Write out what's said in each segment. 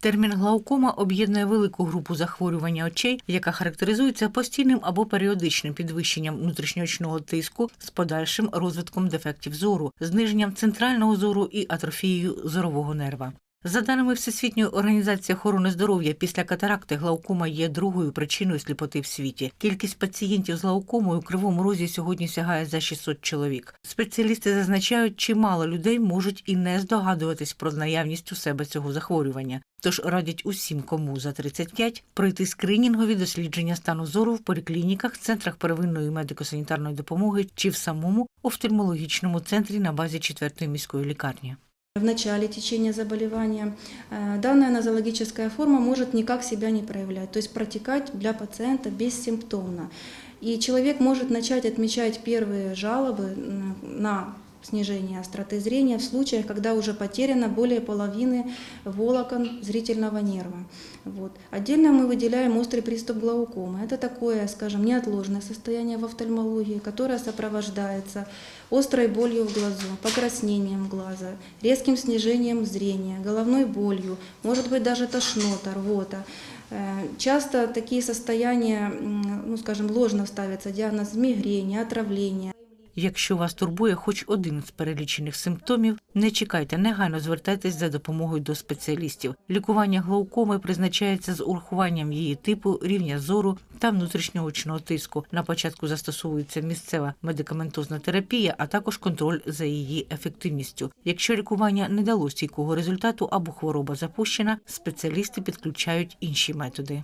Термін глаукома об'єднує велику групу захворювання очей, яка характеризується постійним або періодичним підвищенням внутрішньоочного тиску з подальшим розвитком дефектів зору, зниженням центрального зору і атрофією зорового нерва. За даними Всесвітньої організації охорони здоров'я, після катаракти глаукома є другою причиною сліпоти в світі. Кількість пацієнтів з глаукомою у кривому розі сьогодні сягає за 600 чоловік. Спеціалісти зазначають, чимало людей можуть і не здогадуватись про наявність у себе цього захворювання. Тож радять усім, кому за 35, пройти скринінгові дослідження стану зору в поліклініках, центрах первинної медико-санітарної допомоги чи в самому офтальмологічному центрі на базі 4-ї міської лікарні В начале течения заболевания э, данная нозологическая форма может никак себя не проявлять, то есть протекать для пациента бессимптомно. И человек может начать отмечать первые жалобы м, на снижение остроты зрения в случаях, когда уже потеряно более половины волокон зрительного нерва. Вот. Отдельно мы выделяем острый приступ глаукомы. Это такое, скажем, неотложное состояние в офтальмологии, которое сопровождается острой болью в глазу, покраснением глаза, резким снижением зрения, головной болью, может быть даже тошнота, рвота. Э, Часто такие состояния, ну скажем, ложно ставится диагноз мигрени, отравления. Якщо вас турбує хоч один з перелічених симптомів, не чекайте, негайно звертайтесь за допомогою до спеціалістів. Лікування глаукоми призначається з урахуванням її типу, рівня зору та внутрішнього очного тиску. На початку застосовується місцева медикаментозна терапія, а також контроль за її ефективністю. Якщо лікування не дало стійкого результату або хвороба запущена, спеціалісти підключають інші методи.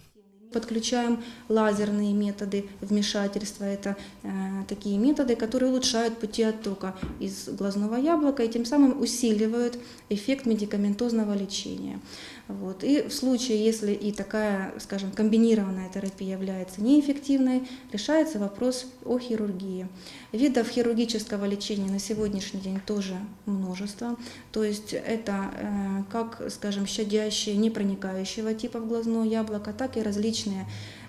Подключаем лазерные методы вмешательства. Это э, такие методы, которые улучшают пути оттока из глазного яблока и тем самым усиливают эффект медикаментозного лечения. Вот. И в случае, если и такая, скажем, комбинированная терапия является неэффективной, решается вопрос о хирургии. Видов хирургического лечения на сегодняшний день тоже множество. То есть это э, как, скажем, щадящие, не проникающего типа в глазное яблоко, так и различные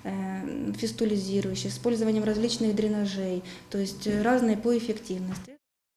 э, фистулизирующие, с использованием различных дренажей, то есть э, разные по эффективности.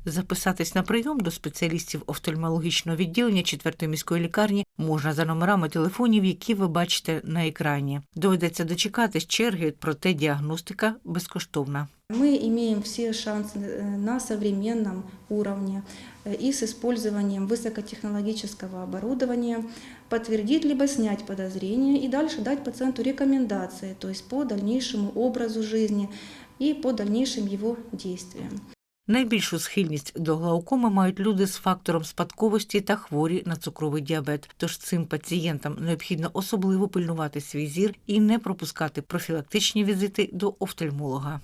Записатись на прийом до спеціалістів офтальмологічного відділення 4-ї міської лікарні можна за номерами телефонів, які ви бачите на екрані. Доведеться дочекатись черги, проте діагностика безкоштовна. Мы имеем все шансы э, на современном уровне э, и с использованием высокотехнологического оборудования подтвердить либо снять подозрения и дальше дать пациенту рекомендации, то есть по дальнейшему образу жизни и по дальнейшим его действиям. Найбільшу схильність до глаукоми мають люди з фактором спадковості та хворі на цукровий діабет. Тож цим пацієнтам необхідно особливо пильнувати свій зір і не пропускати профілактичні візити до офтальмолога.